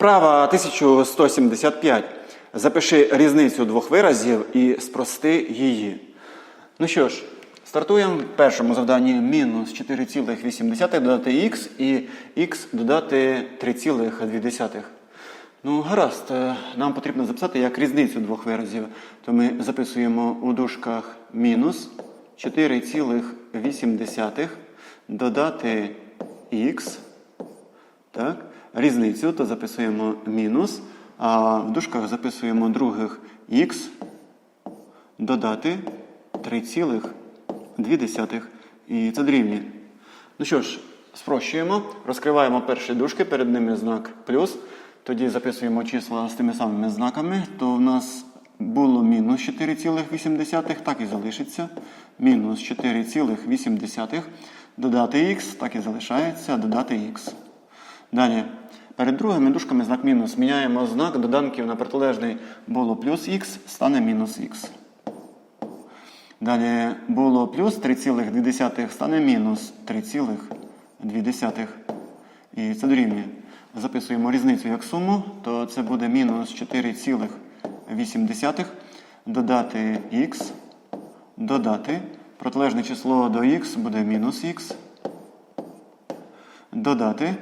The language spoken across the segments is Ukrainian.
Вправа 1175. Запиши різницю двох виразів і спрости її. Ну що ж, стартуємо в першому завданні мінус 4,8 додати х і х додати 3,2. Ну, гаразд, е, нам потрібно записати як різницю двох виразів. То ми записуємо у дужках мінус 4,8 додати х. Так? Різницю, то записуємо мінус, а в дужках записуємо других х додати 3,2. І це дорівнює. Ну що ж, спрощуємо, розкриваємо перші дужки, перед ними знак плюс. Тоді записуємо числа з тими самими знаками, то в нас було мінус 4,8, так і залишиться. Мінус 4,8. Додати х, так і залишається, додати х. Далі. Перед другими дужками знак мінус. Міняємо знак доданків на протилежний було плюс х, стане мінус х. Далі було плюс 3,2 стане мінус 3,2. І це дорівнює. Записуємо різницю як суму, то це буде мінус 4,8 додати х, додати. Протилежне число до х буде мінус х. Додати.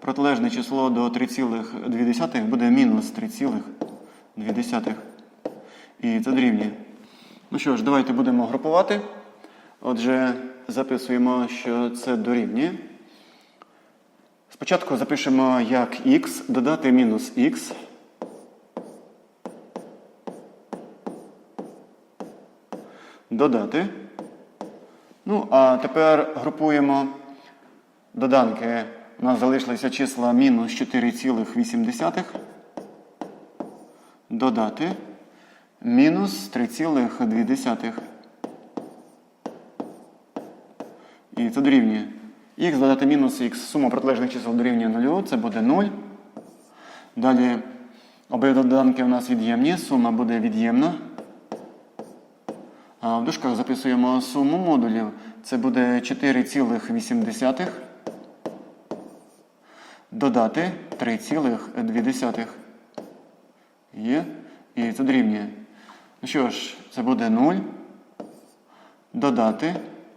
Протилежне число до 3,2 буде мінус 3,2. І це дорівнює. Ну що ж, давайте будемо групувати. Отже, записуємо, що це дорівнює. Спочатку запишемо як х додати мінус х. Додати. Ну, а тепер групуємо доданки. У нас залишилися числа мінус 4,8. Додати. Мінус 3,2. І це дорівнює. Х додати мінус х, сума протилежних чисел дорівнює 0, це буде 0. Далі обидва доданки у нас від'ємні, сума буде від'ємна. А в дужках записуємо суму модулів. Це буде 4,8. Додати 3,2. Є. І це дорівнює. Ну що ж, це буде 0. Додати.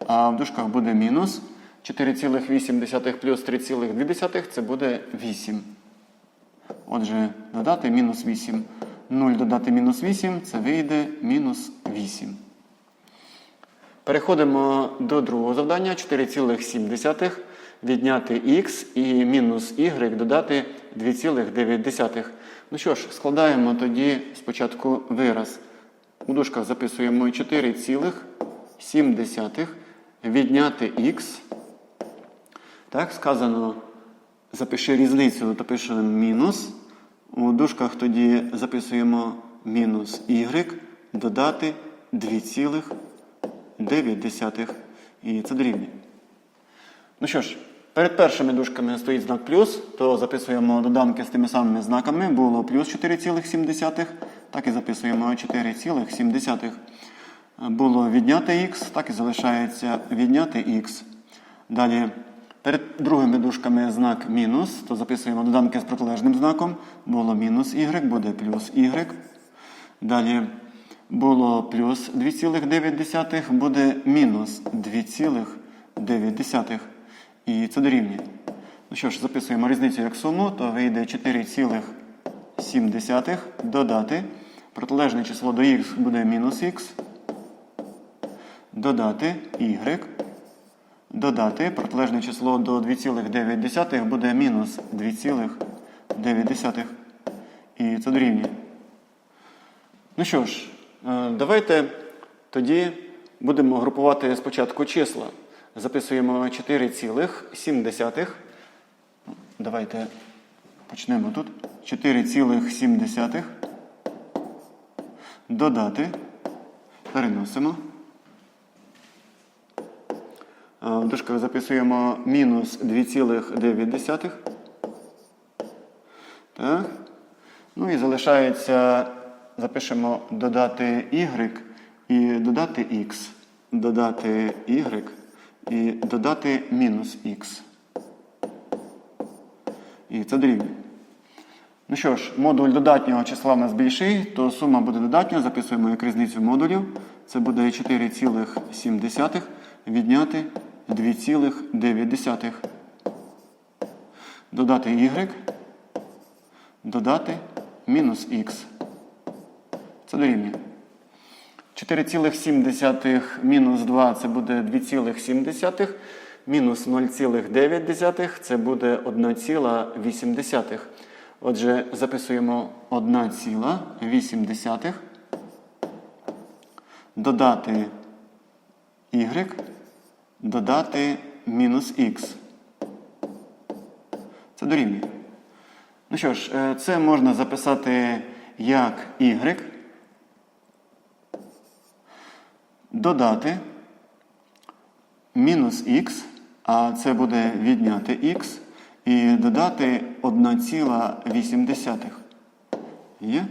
А в дужках буде мінус. 4,8 плюс 3,2 це буде 8. Отже, додати мінус 8. 0 додати мінус 8 це вийде мінус 8. Переходимо до другого завдання. 4,7 відняти х і мінус y додати 2,9. Ну що ж, складаємо тоді спочатку вираз. У дужках записуємо 4,7 відняти х. Так, сказано, запиши різницю, то пишемо мінус. У дужках тоді записуємо мінус y, додати 2,9. І це дорівнює. Ну що ж, перед першими дужками стоїть знак плюс, то записуємо доданки з тими самими знаками. Було плюс 4,7, так і записуємо 4,7. Було відняти х, так і залишається відняти х. Далі перед другими дужками знак мінус, то записуємо доданки з протилежним знаком. Було мінус y, буде плюс y. Далі було плюс 2,9, буде мінус 2,9. І це дорівнює. Ну що ж, записуємо різницю як суму, то вийде 4,7 додати. Протилежне число до х буде мінус х. Додати y. Додати протилежне число до 2,9 буде мінус 2,9. І це дорівнює. Ну що ж, давайте тоді будемо групувати спочатку числа. Записуємо 4,7. Давайте почнемо тут. 4,7. Додати. Переносимо. В дужках записуємо мінус 2,9. Так. Ну і залишається, запишемо додати y і додати x. Додати y і додати мінус х. І це дорівнює. Ну що ж, модуль додатнього числа у нас більший, то сума буде додатня. Записуємо як різницю модулів. Це буде 4,7 відняти 2,9. Додати y, додати мінус х. Це дорівнює. 4,7 мінус 2 це буде 2,7. Мінус 0,9 це буде 1,8. Отже, записуємо 1,8. Додати y, додати мінус х. Це дорівнює. Ну що ж, е, це можна записати як y. Додати мінус х, а це буде відняти х, і додати 1,8. Є?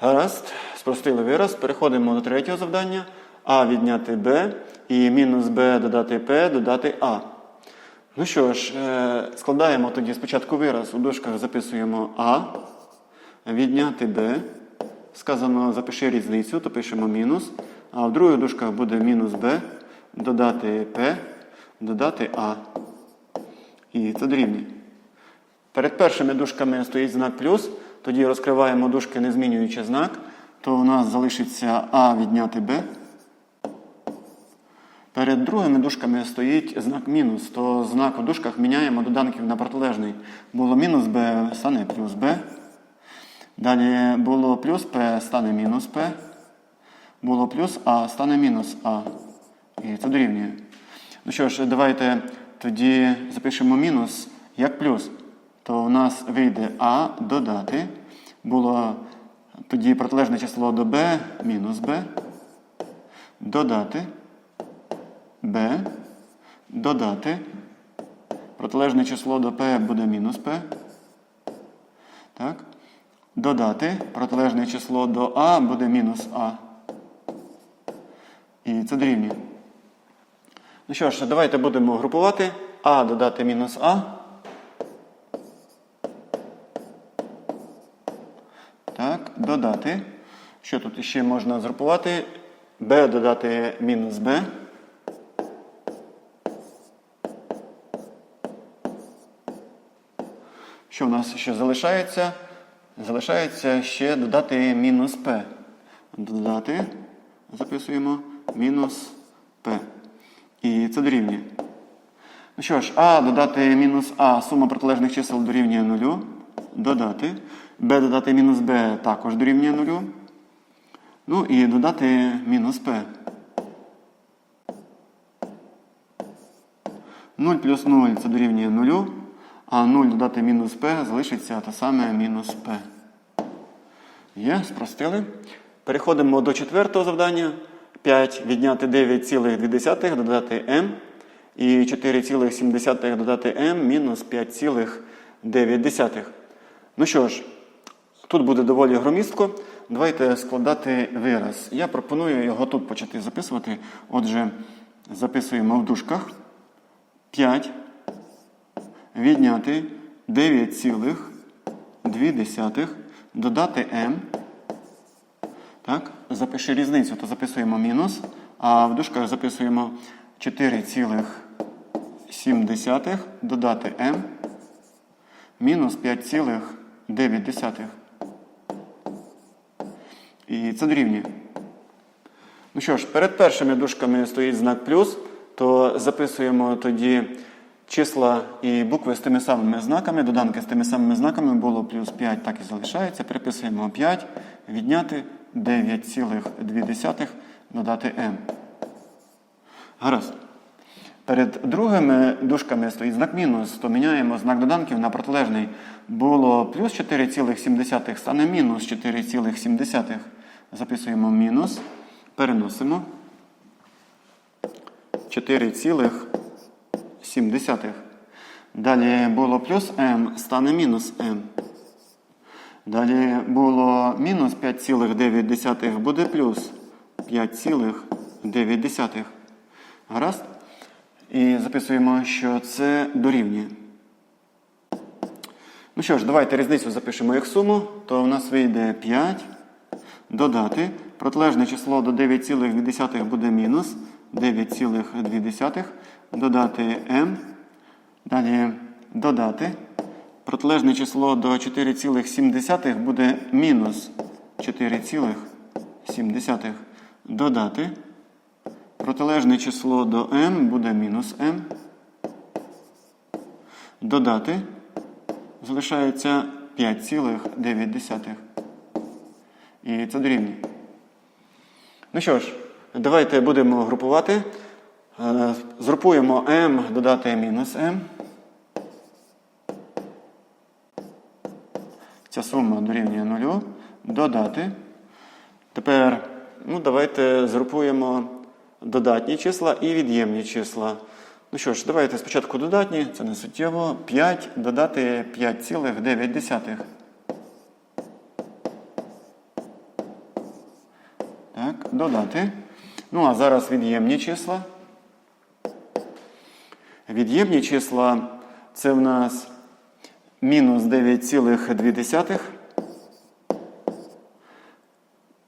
Гаразд, спростили вираз. Переходимо до третього завдання. А відняти b і мінус b додати p додати а. Ну що ж, е, складаємо тоді спочатку вираз. У дужках записуємо А, відняти b. Сказано, запиши різницю, то пишемо мінус. А в других дужках буде мінус b, додати p, додати а. І це дорівнює. Перед першими дужками стоїть знак плюс, тоді розкриваємо дужки, не змінюючи знак, то у нас залишиться А відняти Б. Перед другими дужками стоїть знак мінус, то знак у дужках міняємо доданків на протилежний. Було мінус Б, стане плюс Б. Далі було плюс П, стане мінус П. Було плюс А, стане мінус А. І це дорівнює. Ну що ж, давайте тоді запишемо мінус як плюс. То у нас вийде А додати. Було тоді протилежне число до Б мінус Б. Додати. Б. Додати. Протилежне число до П буде мінус П. Так. Додати. Протилежне число до А буде мінус А. І це дорівнює. Ну що ж, давайте будемо групувати. А додати мінус А. Так, додати. Що тут ще можна згрупувати? Б додати мінус Б. Що в нас ще залишається? Залишається ще додати мінус П. Додати, записуємо мінус П. І це дорівнює. Ну що ж, А додати мінус А, сума протилежних чисел дорівнює нулю. Додати. Б додати мінус Б також дорівнює нулю. Ну і додати мінус П. 0 плюс 0 це дорівнює нулю. А 0 додати мінус П залишиться те саме мінус П. Є, спростили. Переходимо до четвертого завдання. 5 відняти 9,2 додати m. І 4,7 додати m мінус 5,9. Ну що ж, тут буде доволі громістко. Давайте складати вираз. Я пропоную його тут почати записувати. Отже, записуємо в дужках 5 відняти 9,2 додати m. Так, запиши різницю, то записуємо мінус, а в дужках записуємо 4,7 додати m мінус 5,9. І це дорівнює. Ну що ж, перед першими дужками стоїть знак плюс, то записуємо тоді числа і букви з тими самими знаками. Доданки з тими самими знаками було плюс 5, так і залишається. Приписуємо 5, відняти 9,2 додати m. Гаразд. Перед другими дужками стоїть знак мінус, то міняємо знак доданків на протилежний. Було плюс 4,7, стане мінус 4,7. Записуємо мінус, переносимо 4,7. Далі було плюс m, стане мінус m. Далі було мінус 5,9, буде плюс 5,9. Гаразд? І записуємо, що це дорівнює. Ну що ж, давайте різницю запишемо як суму, то в нас вийде 5 додати. Протилежне число до 9,2 буде мінус 9,2. Додати m. Далі додати. Протилежне число до 4,7 буде мінус 4,7. Додати. Протилежне число до m буде мінус m. Додати. Залишається 5,9. І це дорівнює. Ну що ж, давайте будемо групувати. Е, Згрупуємо m, додати мінус m. Ця сума дорівнює 0. Додати. Тепер ну, давайте згрупуємо додатні числа і від'ємні числа. Ну що ж, давайте спочатку додатні, це не суттєво. 5 додати 5,9. Так, додати. Ну, а зараз від'ємні числа. Від'ємні числа це в нас мінус 9,2.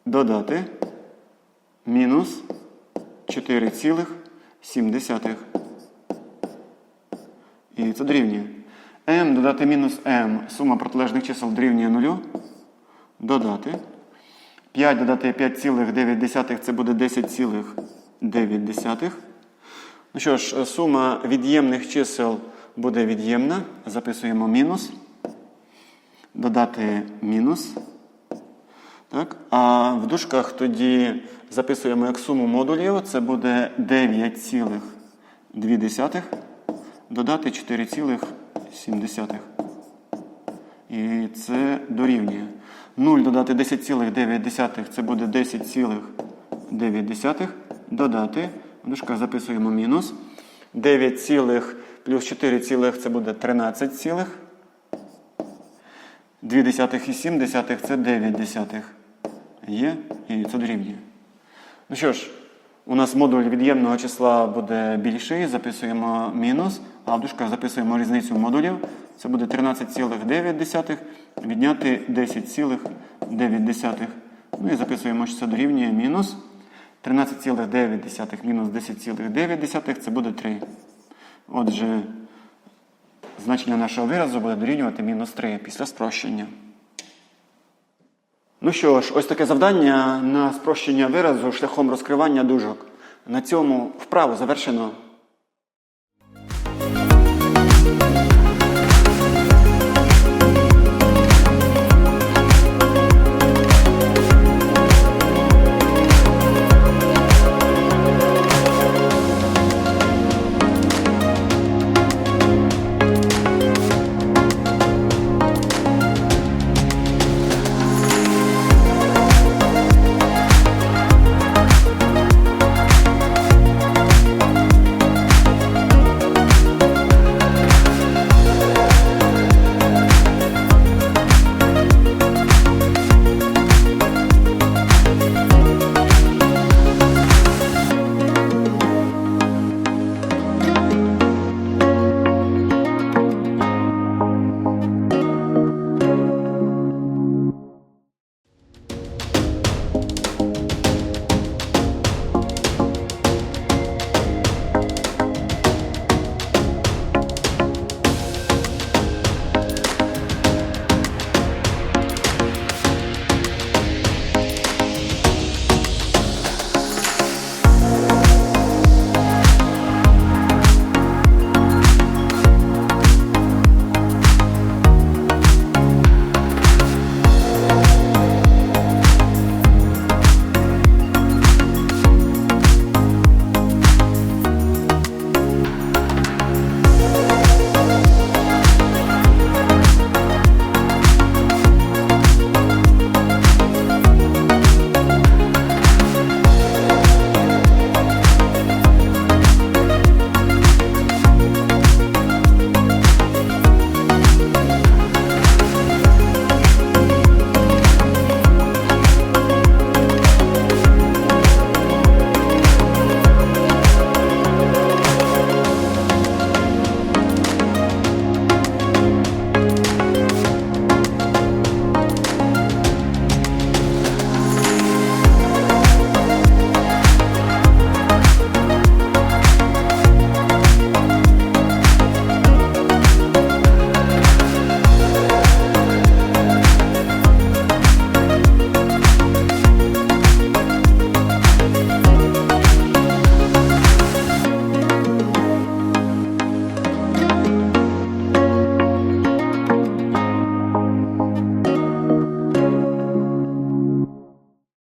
Додати мінус 4,7. І це дорівнює. m додати мінус m. Сума протилежних чисел дорівнює 0. Додати. 5 додати 5,9 це буде 10,9. Ну що ж, сума від'ємних чисел буде від'ємна. Записуємо мінус. Додати мінус. Так? А в дужках тоді записуємо як суму модулів. Це буде 9,2. Додати 4,7. І це дорівнює. 0 додати 10,9 це буде 10,9. Додати. В дужках записуємо мінус. 9 цілих плюс 4 цілих це буде 13 цілих. 2 десятих і 7 десятих це 9 десятих. Є і це дорівнює. Ну що ж, у нас модуль від'ємного числа буде більший, записуємо мінус, а в дужках записуємо різницю модулів. Це буде 13,9 відняти 10,9. Ну і записуємо, що це дорівнює мінус. 13,9 мінус 10,9 це буде 3. Отже, значення нашого виразу буде дорівнювати мінус 3 після спрощення. Ну що ж, ось таке завдання на спрощення виразу шляхом розкривання дужок. На цьому вправу завершено.